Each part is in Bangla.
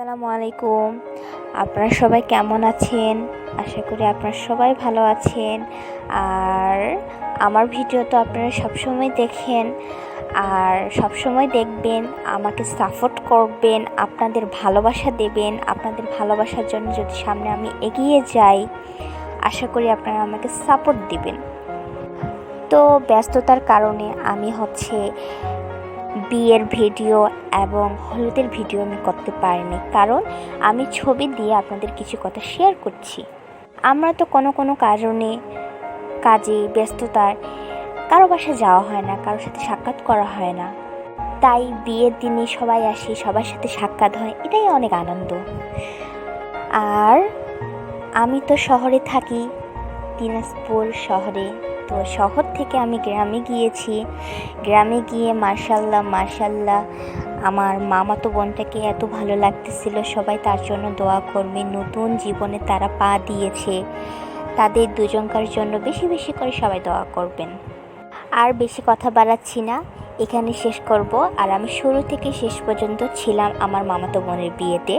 আসসালামু আলাইকুম। আপনারা সবাই কেমন আছেন? আশা করি আপনারা সবাই ভালো আছেন। আর আমার ভিডিও তো আপনারা সবসময় দেখেন। আর সবসময় দেখবেন, আমাকে সাপোর্ট করবেন, আপনাদের ভালোবাসা দেবেন, আপনাদের ভালোবাসার জন্য যদি সামনে আমি এগিয়ে যাই, আশা করি আপনারা আমাকে সাপোর্ট দিবেন। তো ব্যস্ততার কারণে আমি হচ্ছে বিয়ের ভিডিও এবং হলুদের ভিডিও আমি করতে পারিনি। কারণ আমি ছবি দিয়ে আপনাদের কিছু কথা শেয়ার করছি। আমরা তো কোনো কোনো কারণে কাজে ব্যস্ততার, কারও বাসায় যাওয়া হয় না, কারোর সাথে সাক্ষাৎ করা হয় না। তাই বিয়ের দিনে সবাই আসি, সবার সাথে সাক্ষাৎ হয়, এটাই অনেক আনন্দ। আর আমি তো শহরে থাকি দিনাজপুর শহরে। তো শহর থেকে আমি গ্রামে গিয়েছি। গ্রামে গিয়ে মার্শাল্লাহ মার্শাল্লাহ আমার মামাতো বোনটাকে এত ভালো লাগতেছিল, সবাই তার জন্য দোয়া করবে। নতুন জীবনে তারা পা দিয়েছে। তাদের দুজনকার জন্য বেশি বেশি করে সবাই দোয়া করবেন। আর বেশি কথা বাড়াচ্ছি না, এখানে শেষ করব। আর আমি শুরু থেকে শেষ পর্যন্ত ছিলাম আমার মামাতো বোনের বিয়েতে।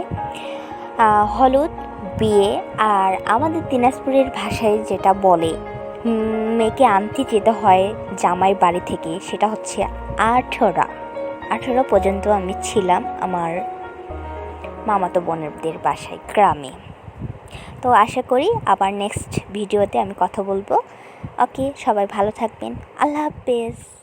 হলুদ বিয়ে আর আমাদের দিনাজপুরের ভাষায় যেটা বলে মেয়েকে আনতে যেতে হয় জামাই বাড়ি থেকে, সেটা হচ্ছে আঠেরো। আঠেরো পর্যন্ত আমি ছিলাম আমার মামাতো বোনেরদের বাসায়, গ্রামে। তো আশা করি আবার নেক্সট ভিডিওতে আমি কথা বলব। ওকে সবাই ভালো থাকবেন। আল্লাহ হাফেজ।